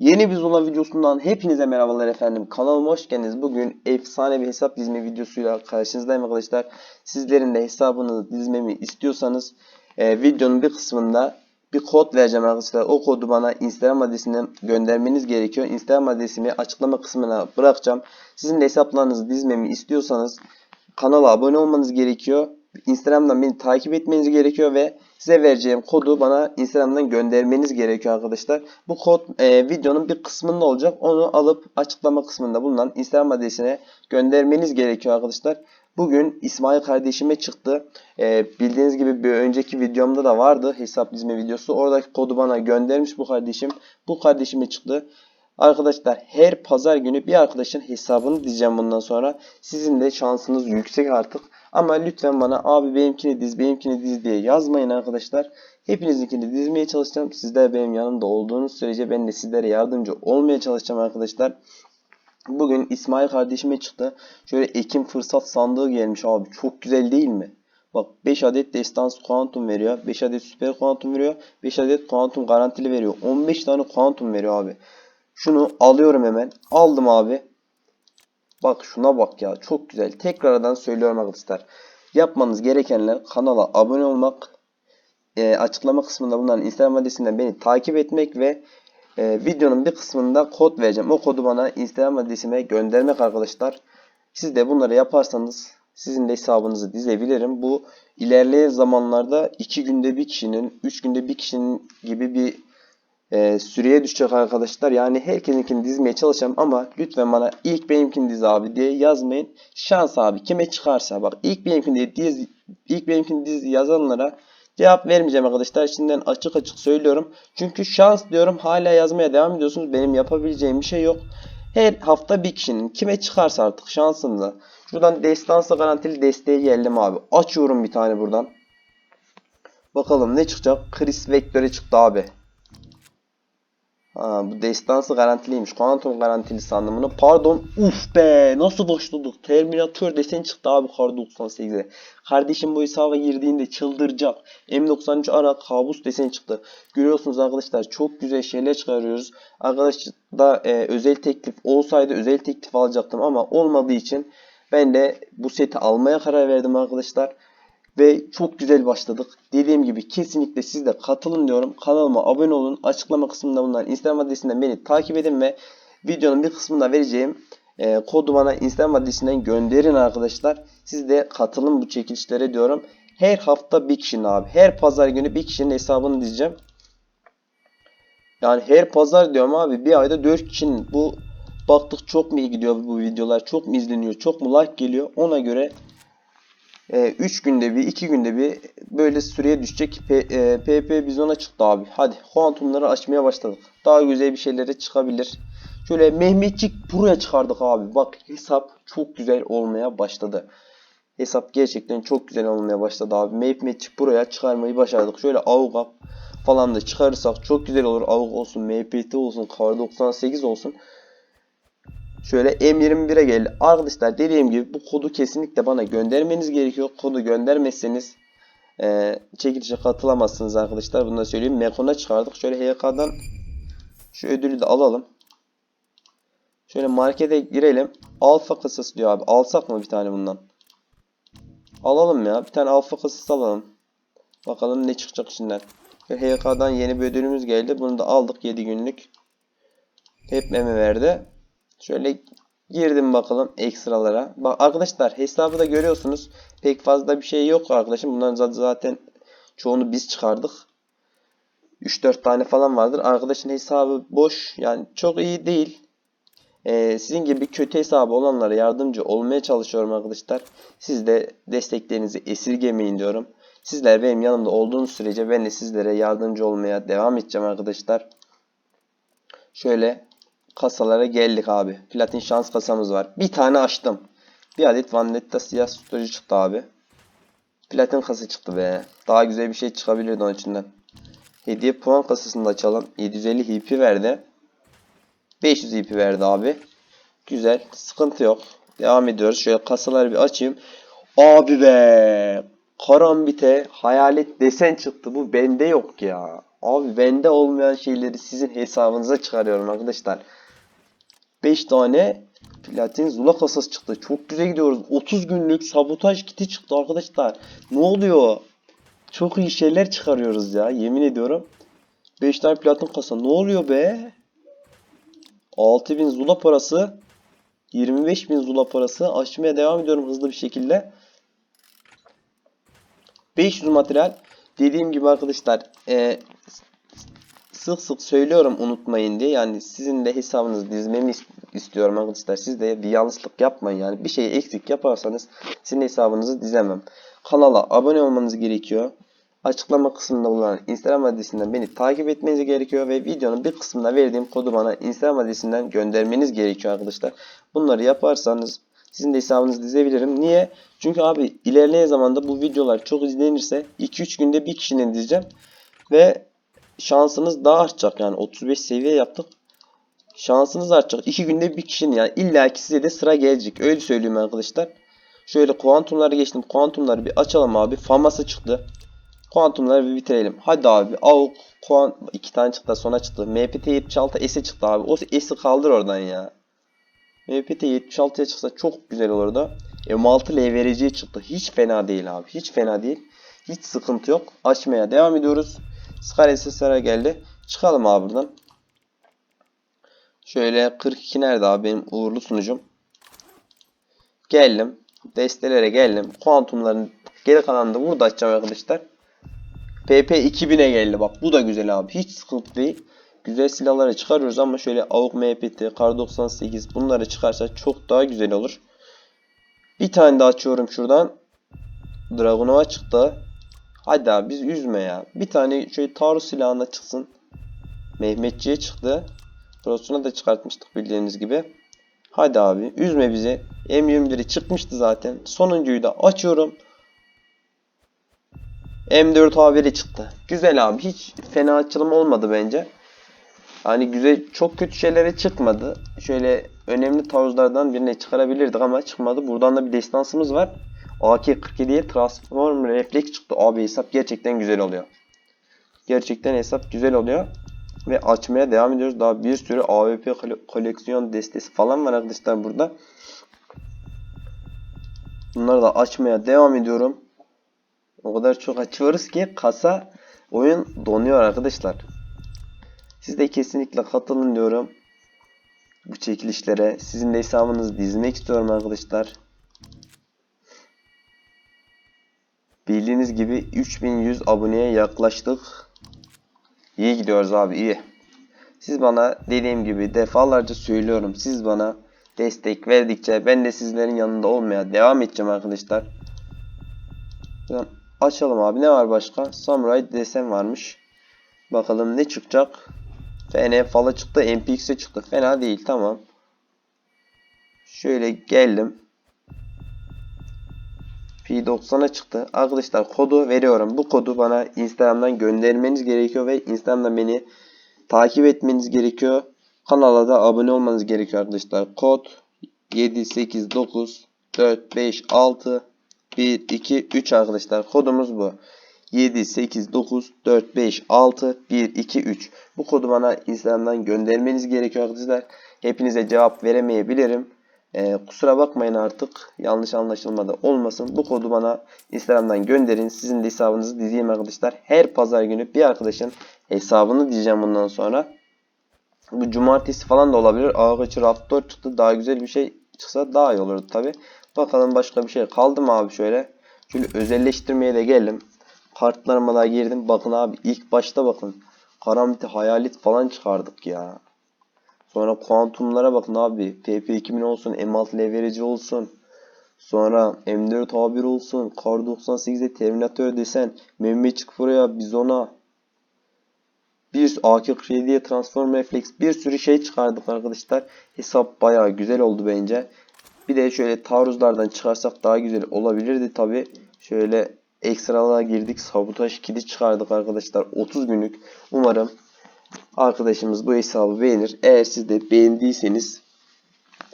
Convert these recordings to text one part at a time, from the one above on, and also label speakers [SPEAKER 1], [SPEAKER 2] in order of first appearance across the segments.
[SPEAKER 1] Yeni bir Zula videosundan hepinize merhabalar efendim. Kanalıma hoş geldiniz. Bugün efsane bir hesap dizme videosuyla karşınızdayım arkadaşlar. Sizlerin de hesabınızı dizmemi istiyorsanız e, videonun bir kısmında bir kod vereceğim arkadaşlar. O kodu bana Instagram adresinden göndermeniz gerekiyor. Instagram adresimi açıklama kısmına bırakacağım. Sizin de hesaplarınızı dizmemi istiyorsanız kanala abone olmanız gerekiyor. Instagram'dan beni takip etmeniz gerekiyor ve size vereceğim kodu bana Instagram'dan göndermeniz gerekiyor arkadaşlar. Bu kod e, videonun bir kısmında olacak. Onu alıp açıklama kısmında bulunan Instagram adresine göndermeniz gerekiyor arkadaşlar. Bugün İsmail kardeşime çıktı. E, bildiğiniz gibi bir önceki videomda da vardı hesap dizme videosu. Oradaki kodu bana göndermiş bu kardeşim. Bu kardeşime çıktı. Arkadaşlar her pazar günü bir arkadaşın hesabını diyeceğim bundan sonra. Sizin de şansınız yüksek artık. Ama lütfen bana abi benimkini diz benimkini diz diye yazmayın arkadaşlar. Hepinizinkini dizmeye çalışacağım. Sizler benim yanımda olduğunuz sürece ben de sizlere yardımcı olmaya çalışacağım arkadaşlar. Bugün İsmail kardeşime çıktı. Şöyle Ekim fırsat sandığı gelmiş abi. Çok güzel değil mi? Bak 5 adet destans kuantum veriyor. 5 adet süper kuantum veriyor. 5 adet kuantum garantili veriyor. 15 tane kuantum veriyor abi. Şunu alıyorum hemen. Aldım abi. Bak şuna bak ya. Çok güzel. Tekrardan söylüyorum arkadaşlar. Yapmanız gerekenler kanala abone olmak, e, açıklama kısmında bulunan Instagram adresinden beni takip etmek ve e, videonun bir kısmında kod vereceğim. O kodu bana Instagram adresime göndermek arkadaşlar. Siz de bunları yaparsanız sizin de hesabınızı dizebilirim. Bu ilerleyen zamanlarda 2 günde bir kişinin, 3 günde bir kişinin gibi bir e, süreye düşecek arkadaşlar. Yani herkesinkini dizmeye çalışacağım ama lütfen bana ilk benimkini diz abi diye yazmayın. Şans abi kime çıkarsa bak ilk benimkini diz ilk benimkini diz yazanlara cevap vermeyeceğim arkadaşlar. Şimdiden açık açık söylüyorum. Çünkü şans diyorum hala yazmaya devam ediyorsunuz. Benim yapabileceğim bir şey yok. Her hafta bir kişinin kime çıkarsa artık şansınıza. Şuradan destansa garantili desteğe geldim abi. Açıyorum bir tane buradan. Bakalım ne çıkacak? Chris Vector'e çıktı abi. Ha, bu destansı garantiliymiş. Quantum garantili sandım bunu. Pardon. Uf be. Nasıl başladık? Terminator desen çıktı abi kar 98'e. Kardeşim bu hesaba girdiğinde çıldıracak. M93 ara kabus desen çıktı. Görüyorsunuz arkadaşlar çok güzel şeyler çıkarıyoruz. Arkadaşlar da e, özel teklif olsaydı özel teklif alacaktım ama olmadığı için ben de bu seti almaya karar verdim arkadaşlar. Ve çok güzel başladık. Dediğim gibi kesinlikle siz de katılın diyorum. Kanalıma abone olun. Açıklama kısmında bulunan Instagram adresinden beni takip edin ve videonun bir kısmında vereceğim e, kodu bana Instagram adresinden gönderin arkadaşlar. Siz de katılın bu çekilişlere diyorum. Her hafta bir kişinin abi. Her pazar günü bir kişinin hesabını diyeceğim. Yani her pazar diyorum abi. Bir ayda 4 kişinin bu baktık çok mu iyi gidiyor bu videolar. Çok mu izleniyor. Çok mu like geliyor. Ona göre 3 günde bir, 2 günde bir böyle süreye düşecek P, e, PP bizona çıktı abi. Hadi kuantumları açmaya başladık. Daha güzel bir şeylere çıkabilir. Şöyle Mehmetçik buraya çıkardık abi. Bak hesap çok güzel olmaya başladı. Hesap gerçekten çok güzel olmaya başladı abi. Mehmetçik buraya çıkarmayı başardık. Şöyle Avga falan da çıkarırsak çok güzel olur. Avga olsun, MPT olsun, Kar 98 olsun. Şöyle M21'e geldi. Arkadaşlar dediğim gibi bu kodu kesinlikle bana göndermeniz gerekiyor. Kodu göndermezseniz e, çekilişe katılamazsınız arkadaşlar. Bunu da söyleyeyim. Mekon'a çıkardık. Şöyle HK'dan şu ödülü de alalım. Şöyle markete girelim. Alfa kasası diyor abi. Alsak mı bir tane bundan? Alalım ya. Bir tane alfa kasası alalım. Bakalım ne çıkacak içinden. HK'dan yeni bir ödülümüz geldi. Bunu da aldık 7 günlük. Hep meme verdi. Şöyle girdim bakalım ekstralara. Bak arkadaşlar hesabı da görüyorsunuz. Pek fazla bir şey yok arkadaşım. Bunların zaten çoğunu biz çıkardık. 3-4 tane falan vardır. Arkadaşın hesabı boş. Yani çok iyi değil. Ee, sizin gibi kötü hesabı olanlara yardımcı olmaya çalışıyorum arkadaşlar. Siz de desteklerinizi esirgemeyin diyorum. Sizler benim yanımda olduğunuz sürece ben de sizlere yardımcı olmaya devam edeceğim arkadaşlar. Şöyle kasalara geldik abi. Platin şans kasamız var. Bir tane açtım. Bir adet Vandetta siyah tutucu çıktı abi. Platin kasa çıktı be. Daha güzel bir şey çıkabilirdi onun içinden. Hediye puan kasasını da açalım. 750 HP verdi. 500 HP verdi abi. Güzel. Sıkıntı yok. Devam ediyoruz. Şöyle kasaları bir açayım. Abi be. Karambite hayalet desen çıktı. Bu bende yok ya. Abi bende olmayan şeyleri sizin hesabınıza çıkarıyorum arkadaşlar. 5 tane platin zula kasası çıktı. Çok güzel gidiyoruz. 30 günlük sabotaj kiti çıktı arkadaşlar. Ne oluyor? Çok iyi şeyler çıkarıyoruz ya. Yemin ediyorum. 5 tane platin kasa. Ne oluyor be? 6000 zula parası. 25.000 zula parası. Açmaya devam ediyorum hızlı bir şekilde. 500 materyal. Dediğim gibi arkadaşlar e, sık sık söylüyorum unutmayın diye. Yani sizin de hesabınızı dizmemi is- istiyorum arkadaşlar. Siz de bir yanlışlık yapmayın. Yani bir şeyi eksik yaparsanız sizin hesabınızı dizemem. Kanala abone olmanız gerekiyor. Açıklama kısmında bulunan Instagram adresinden beni takip etmeniz gerekiyor ve videonun bir kısmında verdiğim kodu bana Instagram adresinden göndermeniz gerekiyor arkadaşlar. Bunları yaparsanız sizin de hesabınızı dizebilirim. Niye? Çünkü abi ilerleyen zamanda bu videolar çok izlenirse 2-3 günde bir kişinin dizeceğim. Ve şansınız daha artacak. Yani 35 seviye yaptık. Şansınız artacak. 2 günde bir kişinin yani illa ki size de sıra gelecek. Öyle söyleyeyim arkadaşlar. Şöyle kuantumları geçtim. Kuantumları bir açalım abi. Faması çıktı. Kuantumları bir bitirelim. Hadi abi. AUK kuant iki tane çıktı sonra çıktı. MPT 76 S'e çıktı abi. O S'i kaldır oradan ya. MPT 76'ya çıksa çok güzel olurdu. M6 LVRC çıktı. Hiç fena değil abi. Hiç fena değil. Hiç sıkıntı yok. Açmaya devam ediyoruz. Scar SSR'a geldi. Çıkalım abi buradan. Şöyle 42 nerede abi benim uğurlu sunucum. Geldim. Destelere geldim. Kuantumların geri kalanını da burada açacağım arkadaşlar. PP 2000'e geldi bak. Bu da güzel abi. Hiç sıkıntı değil. Güzel silahları çıkarıyoruz ama şöyle AUK MPT, Kar 98 bunları çıkarsa çok daha güzel olur. Bir tane daha açıyorum şuradan. Dragunova çıktı. Hadi abi biz üzme ya. Bir tane şöyle taarruz silahına çıksın. Mehmetçiye çıktı. Prosuna da çıkartmıştık bildiğiniz gibi. Hadi abi üzme bizi. M21'i çıkmıştı zaten. Sonuncuyu da açıyorum. M4 A1'i çıktı. Güzel abi. Hiç fena açılım olmadı bence. Hani güzel çok kötü şeylere çıkmadı. Şöyle önemli taarruzlardan birine çıkarabilirdik ama çıkmadı. Buradan da bir destansımız var. AK-47'ye Transform Reflex çıktı. Abi hesap gerçekten güzel oluyor. Gerçekten hesap güzel oluyor. Ve açmaya devam ediyoruz. Daha bir sürü AWP kole- koleksiyon destesi falan var arkadaşlar burada. Bunları da açmaya devam ediyorum. O kadar çok açıyoruz ki kasa oyun donuyor arkadaşlar. Siz de kesinlikle katılın diyorum. Bu çekilişlere. Sizin de hesabınızı dizmek istiyorum arkadaşlar. Bildiğiniz gibi 3100 aboneye yaklaştık. İyi gidiyoruz abi iyi. Siz bana dediğim gibi defalarca söylüyorum. Siz bana destek verdikçe ben de sizlerin yanında olmaya devam edeceğim arkadaşlar. Açalım abi. Ne var başka? Samurai desen varmış. Bakalım ne çıkacak. FN falan çıktı. MPX'e çıktı. Fena değil. Tamam. Şöyle geldim. P90'a çıktı. Arkadaşlar kodu veriyorum. Bu kodu bana Instagram'dan göndermeniz gerekiyor ve Instagram'dan beni takip etmeniz gerekiyor. Kanala da abone olmanız gerekiyor arkadaşlar. Kod 789 4 5 6 1 2 3 arkadaşlar. Kodumuz bu. 7 8 9 4 5 6 1 2 3. Bu kodu bana Instagram'dan göndermeniz gerekiyor arkadaşlar. Hepinize cevap veremeyebilirim. Ee, kusura bakmayın artık. Yanlış anlaşılmada olmasın. Bu kodu bana Instagram'dan gönderin. Sizin de hesabınızı dizeyim arkadaşlar. Her pazar günü bir arkadaşın hesabını diyeceğim bundan sonra. Bu cumartesi falan da olabilir. Ağaçı Raptor çıktı. Daha güzel bir şey çıksa daha iyi olurdu tabi. Bakalım başka bir şey kaldı mı abi şöyle. Şöyle özelleştirmeye de geldim. Kartlarıma da girdim. Bakın abi ilk başta bakın. Karamite hayalet falan çıkardık ya. Sonra kuantumlara bakın abi. PP2000 olsun. M6 leverage olsun. Sonra M4 A1 olsun. Kar 98'de Terminator desen. Mehmetçik buraya Bizon'a. Bir AK-47'ye Transform Reflex. Bir sürü şey çıkardık arkadaşlar. Hesap bayağı güzel oldu bence. Bir de şöyle taarruzlardan çıkarsak daha güzel olabilirdi tabi. Şöyle ekstralara girdik. Sabotaj kiti çıkardık arkadaşlar. 30 günlük. Umarım arkadaşımız bu hesabı beğenir. Eğer siz de beğendiyseniz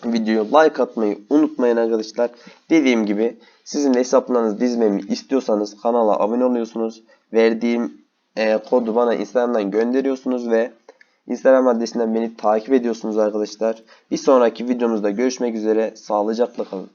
[SPEAKER 1] videoya like atmayı unutmayın arkadaşlar. Dediğim gibi sizin hesaplarınızı dizmemi istiyorsanız kanala abone oluyorsunuz. Verdiğim e, kodu bana Instagram'dan gönderiyorsunuz ve Instagram adresinden beni takip ediyorsunuz arkadaşlar. Bir sonraki videomuzda görüşmek üzere. Sağlıcakla kalın.